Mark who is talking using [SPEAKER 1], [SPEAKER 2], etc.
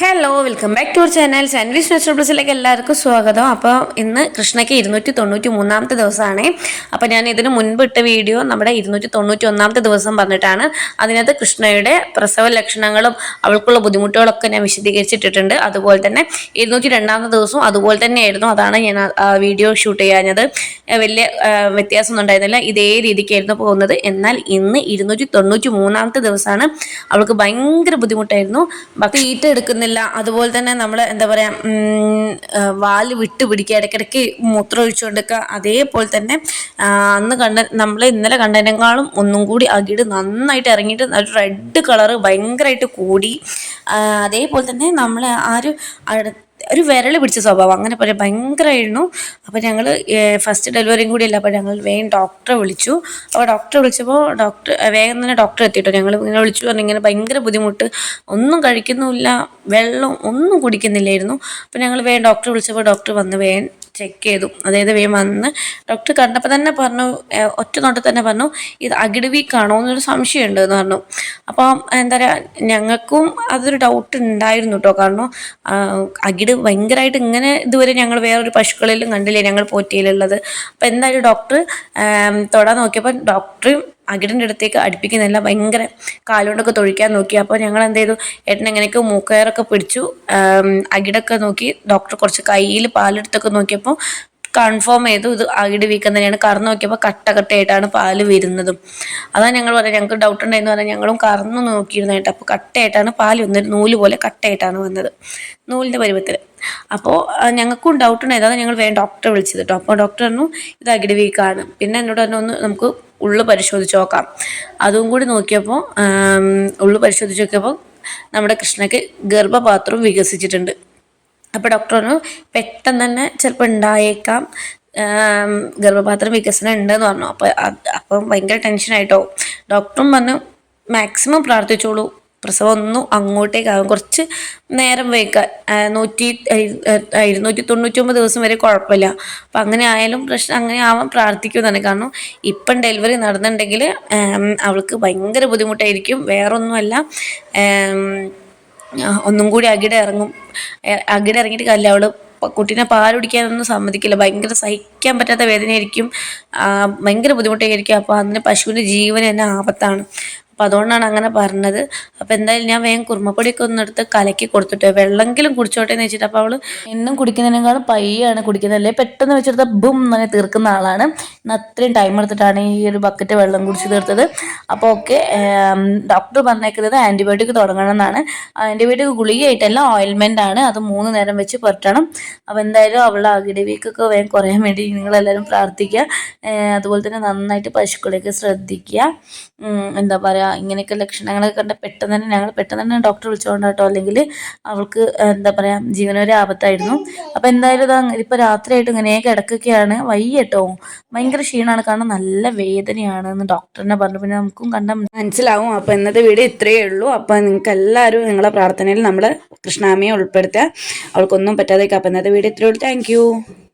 [SPEAKER 1] Hello welcome back to our channel sandwich പ്ലസിലേക്ക് എല്ലാവർക്കും സ്വാഗതം. അപ്പോൾ ഇന്ന് കൃഷ്ണയ്ക്ക് ഇരുന്നൂറ്റി തൊണ്ണൂറ്റി മൂന്നാമത്തെ ദിവസമാണ്. അപ്പോൾ ഞാൻ ഇതിന് മുൻപ് ഇട്ട വീഡിയോ നമ്മുടെ ഇരുന്നൂറ്റി തൊണ്ണൂറ്റി ഒന്നാമത്തെ ദിവസം പറഞ്ഞിട്ടാണ്. അതിനകത്ത് കൃഷ്ണയുടെ പ്രസവ ലക്ഷണങ്ങളും അവൾക്കുള്ള ബുദ്ധിമുട്ടുകളൊക്കെ ഞാൻ വിശദീകരിച്ചിട്ടിട്ടുണ്ട്. അതുപോലെ തന്നെ ഇരുന്നൂറ്റി രണ്ടാമത്തെ ദിവസവും അതുപോലെ തന്നെയായിരുന്നു അതാണ് ഞാൻ വീഡിയോ ഷൂട്ട് ചെയ്യാഞ്ഞത്. വലിയ വ്യത്യാസമൊന്നും ഉണ്ടായിരുന്നില്ല. ഇതേ രീതിക്കായിരുന്നു പോകുന്നത്. എന്നാൽ ഇന്ന് ഇരുന്നൂറ്റി തൊണ്ണൂറ്റി മൂന്നാമത്തെ ദിവസമാണ്. അവൾക്ക് ഭയങ്കര ബുദ്ധിമുട്ടായിരുന്നു. ബാക്കി എടുക്കുന്ന പറ്റുന്നില്ല അതുപോലെ തന്നെ നമ്മൾ എന്താ പറയുക വാൽ വിട്ട് പിടിക്കുക ഇടയ്ക്കിടയ്ക്ക് മൂത്രം ഒഴിച്ചു കൊടുക്കുക. അതേപോലെ തന്നെ അന്ന് കണ്ട നമ്മൾ ഇന്നലെ കണ്ടതിനേക്കാളും ഒന്നും കൂടി അകിട് നന്നായിട്ട് ഇറങ്ങിയിട്ട് ഒരു റെഡ് കളറ് ഭയങ്കരമായിട്ട് കൂടി. അതേപോലെ തന്നെ നമ്മൾ ആ ഒരു ഒരു വിരൽ പിടിച്ച സ്വഭാവം. അങ്ങനെ പറയാം ഭയങ്കരമായിരുന്നു അപ്പോൾ ഞങ്ങൾ ഫസ്റ്റ് ഡെലിവറിയും കൂടി അല്ല അപ്പോൾ ഞങ്ങൾ വേഗം ഡോക്ടറെ വിളിച്ചു. അപ്പോൾ ഡോക്ടറെ വിളിച്ചപ്പോൾ ഡോക്ടർ വേഗം തന്നെ ഡോക്ടറെ എത്തിയിട്ടോ ഞങ്ങൾ ഇങ്ങനെ വിളിച്ചു പറഞ്ഞു ഇങ്ങനെ ഭയങ്കര ബുദ്ധിമുട്ട്. ഒന്നും കഴിക്കുന്നുമില്ല വെള്ളം ഒന്നും കുടിക്കുന്നില്ലായിരുന്നു. അപ്പോൾ ഞങ്ങൾ വേഗം ഡോക്ടറെ വിളിച്ചപ്പോൾ ഡോക്ടർ വന്ന് വേഗം ചെക്ക് ചെയ്തു. അതായത് വേഗം വന്ന് ഡോക്ടർ കണ്ടപ്പോൾ തന്നെ പറഞ്ഞു ഒറ്റ നോട്ടത്തിൽ തന്നെ പറഞ്ഞു ഇത് അകിട് വീക്കാണോ എന്നൊരു സംശയമുണ്ട് എന്ന് പറഞ്ഞു. അപ്പോൾ എന്താ പറയുക ഞങ്ങൾക്കും അതൊരു ഡൗട്ട് ഉണ്ടായിരുന്നു കേട്ടോ കാരണം അകിട് ഭയങ്കരമായിട്ട് ഇങ്ങനെ ഇതുവരെ ഞങ്ങൾ വേറൊരു പശുക്കളിലും കണ്ടില്ലേ ഞങ്ങൾ പോറ്റിയിലുള്ളത്. അപ്പോൾ എന്തായാലും ഡോക്ടർ തൊടാൻ നോക്കിയപ്പോൾ ഡോക്ടർ അകിടിന്റെ അടുത്തേക്ക് അടുപ്പിക്കുന്നില്ല ഭയങ്കര കാലുകൊണ്ടൊക്കെ തൊഴിക്കാൻ നോക്കി. അപ്പോൾ ഞങ്ങൾ എന്ത് ചെയ്തു ഏട്ടൻ എങ്ങനെയൊക്കെ മൂക്കയറൊക്കെ പിടിച്ചു. അകിടൊക്കെ നോക്കി. ഡോക്ടർ കുറച്ച് കയ്യിൽ പാലെടുത്തൊക്കെ നോക്കിയപ്പോൾ കൺഫേം ചെയ്തു. ഇത് അകിട് വീക്കം തന്നെയാണ്. കറന്ന് നോക്കിയപ്പോൾ കട്ട കട്ടയായിട്ടാണ് പാൽ വരുന്നതും. അതാണ് ഞങ്ങൾ പറയാം ഞങ്ങൾക്ക് ഡൗട്ട് ഉണ്ടായിരുന്നു പറഞ്ഞാൽ ഞങ്ങളും കറന്ന് നോക്കിയിരുന്നായിട്ട് അപ്പോൾ കട്ടയായിട്ടാണ് പാൽ വന്നത്. നൂൽ പോലെ കട്ടയായിട്ടാണ് വന്നത്. നൂലിന്റെ പരുവത്തിൽ. അപ്പോൾ ഞങ്ങൾക്കും ഡൗട്ട് ഉണ്ടായിരുന്നു. അതാണ് ഞങ്ങൾ വേഗം ഡോക്ടറെ വിളിച്ചത് കേട്ടോ. അപ്പോൾ ഡോക്ടർ പറഞ്ഞു ഇത് അകിട് വീക്കാണ്. പിന്നെ എന്നോട് പറഞ്ഞു ഒന്ന് നമുക്ക് ഉള്ളു പരിശോധിച്ച് നോക്കാം. അതും കൂടി നോക്കിയപ്പോൾ ഉള്ളു പരിശോധിച്ച് നോക്കിയപ്പോൾ നമ്മുടെ കൃഷ്ണയ്ക്ക് ഗർഭപാത്രം വികസിച്ചിട്ടുണ്ട്. അപ്പോൾ ഡോക്ടർ പറഞ്ഞു പെട്ടെന്ന് തന്നെ ചിലപ്പോൾ ഉണ്ടായേക്കാം. ഗർഭപാത്രം വികസനം ഉണ്ടെന്ന് പറഞ്ഞു. അപ്പോൾ അപ്പം ഭയങ്കര ടെൻഷനായിട്ടോ ഡോക്ടറും പറഞ്ഞു മാക്സിമം പ്രാർത്ഥിച്ചോളൂ. പ്രസവം ഒന്നും അങ്ങോട്ടേക്കാകും കുറച്ച് നേരം വൈകാൻ നൂറ്റി ഇരുന്നൂറ്റി തൊണ്ണൂറ്റൊമ്പത് ദിവസം വരെ കുഴപ്പമില്ല. അപ്പം അങ്ങനെ ആയാലും പ്രശ്നം അങ്ങനെ ആവാൻ പ്രാർത്ഥിക്കുമെന്നാണ് കാരണം ഇപ്പം ഡെലിവറി നടന്നിട്ടുണ്ടെങ്കിൽ അവൾക്ക് ഭയങ്കര ബുദ്ധിമുട്ടായിരിക്കും. വേറൊന്നുമല്ല ഒന്നും കൂടി അകിടെ ഇറങ്ങും. അകിടെ ഇറങ്ങിയിട്ട് കാര്യമില്ല. അവൾ കുട്ടീനെ പാൽ കുടിക്കാനൊന്നും സമ്മതിക്കില്ല. ഭയങ്കര സഹിക്കാൻ പറ്റാത്ത വേദനയായിരിക്കും. ഭയങ്കര ബുദ്ധിമുട്ടായിരിക്കും. അപ്പോൾ അതിന് പശുവിന്റെ ജീവൻ തന്നെ ആപത്താണ്. അപ്പം അതുകൊണ്ടാണ് അങ്ങനെ പറഞ്ഞത്. അപ്പം എന്തായാലും ഞാൻ വേഗം കുറുമപ്പൊടിയൊക്കെ ഒന്ന് എടുത്ത് കലക്കി കൊടുത്തിട്ട് വെള്ളമെങ്കിലും കുടിച്ചോട്ടെ എന്ന് വെച്ചിട്ട് അപ്പോൾ അവൾ എന്നും കുടിക്കുന്നതിനേക്കാളും പയ്യാണ് കുടിക്കുന്നത്. അല്ലേ? പെട്ടെന്ന് വെച്ചെടുത്ത ബും അങ്ങനെ തീർക്കുന്ന ആളാണ്. അത്രയും ടൈം എടുത്തിട്ടാണ് ഈ ഒരു ബക്കറ്റ് വെള്ളം കുടിച്ച് തീർത്തത്. അപ്പോൾ ഓക്കെ ഡോക്ടർ പറഞ്ഞേക്കുന്നത് ആന്റിബയോട്ടിക് തുടങ്ങണം എന്നാണ്. ആന്റിബയോട്ടിക് ഗുളികയായിട്ടല്ല ഓയിൽമെന്റ് ആണ്. അത് മൂന്ന് നേരം വെച്ച് പുരട്ടണം. അപ്പോൾ എന്തായാലും അവളുടെ അകിടി വീക്കൊക്കെ വേഗം കുറയാൻ വേണ്ടി നിങ്ങളെല്ലാവരും പ്രാർത്ഥിക്കുക. അതുപോലെ തന്നെ നന്നായിട്ട് പശുക്കളെയൊക്കെ ശ്രദ്ധിക്കുക. എന്താ പറയുക ഇങ്ങനെയൊക്കെ ലക്ഷണങ്ങളൊക്കെ കണ്ട പെട്ടെന്ന് തന്നെ ഞങ്ങൾ പെട്ടെന്ന് തന്നെ ഡോക്ടറെ വിളിച്ചുകൊണ്ട് കേട്ടോ. അല്ലെങ്കിൽ അവൾക്ക് എന്താ പറയുക ജീവനൊരു ആപത്തായിരുന്നു. അപ്പോൾ എന്തായാലും ഇതാ ഇപ്പോൾ രാത്രിയായിട്ട് ഇങ്ങനെ കിടക്കുകയാണ്. വയ്യട്ടോ ഭയങ്കര ക്ഷീണമാണ്. കാരണം നല്ല വേദനയാണ് എന്ന് ഡോക്ടറിനെ പറഞ്ഞു. പിന്നെ നമുക്കും കണ്ട മനസ്സിലാവും. അപ്പോൾ ഇന്നത്തെ വീഡിയോ ഇത്രയേ ഉള്ളൂ. അപ്പോൾ നിങ്ങൾക്ക് എല്ലാവരും നിങ്ങളെ പ്രാർത്ഥനയിൽ നമ്മൾ കൃഷ്ണാമിയെ ഉൾപ്പെടുത്തുക. അവൾക്കൊന്നും പറ്റാതെ അപ്പൊ ഇന്നത്തെ വീഡിയോ ഇത്രയേ ഉള്ളൂ. താങ്ക്